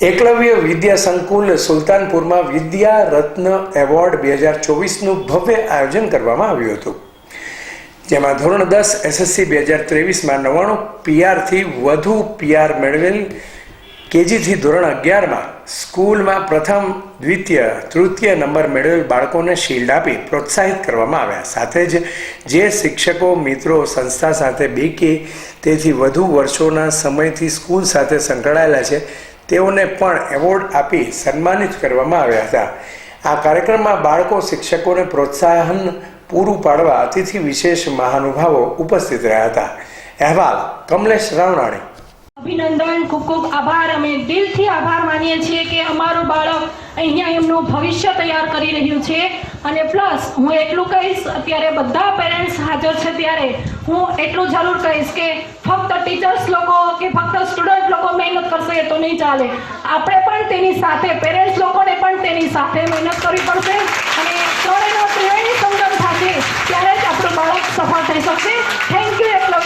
એકલવ્ય વિદ્યા સંકુલ સુલતાનપુરમાં વિદ્યા રત્ન એવોર્ડ બે હજાર ચોવીસનું ભવ્ય આયોજન કરવામાં આવ્યું હતું. જેમાં ધોરણ દસ એસએસસી બે હજાર ત્રેવીસમાં નવ્વાણું પીઆરથી વધુ પીઆર મેળવેલ કેજીથી ધોરણ અગિયારમાં સ્કૂલમાં પ્રથમ, દ્વિતીય, તૃતીય નંબર મેળવેલ બાળકોને શિલ્ડ આપી પ્રોત્સાહિત કરવામાં આવ્યા. સાથે જ જે શિક્ષકો, મિત્રો, સંસ્થા સાથે બે કે તેથી વધુ વર્ષોના સમયથી સ્કૂલ સાથે સંકળાયેલા છે તેઓને પણ એવોર્ડ આપી સન્માનિત કરવામાં આવ્યા હતા. આ કાર્યક્રમમાં બાળકો, શિક્ષકોને પ્રોત્સાહન પૂરું પાડવા અતિથિ વિશેષ મહાનુભાવો ઉપસ્થિત રહ્યા હતા. અહેવાલ કમલેશ રાવણાણી અભિનંદન, ખૂબ ખૂબ આભાર. અમે દિલથી આભાર માનીએ છીએ કે અમારું બાળક અહીંયા એમનું ભવિષ્ય તૈયાર કરી રહ્યું છે. અને પ્લસ, હું એટલું કહીશ, અત્યારે બધા પેરેન્ટ્સ હાજર છે ત્યારે હું એટલું જરૂર કહીશ કે ફક્ત ટીચર્સ લોકો કે ફક્ત સ્ટુડન્ટ લોકો મહેનત કરશે તો નહીં ચાલે. આપણે પણ તેની સાથે પેરેન્ટ્સ લોકોને પણ તેની સાથે મહેનત કરવી પડશે.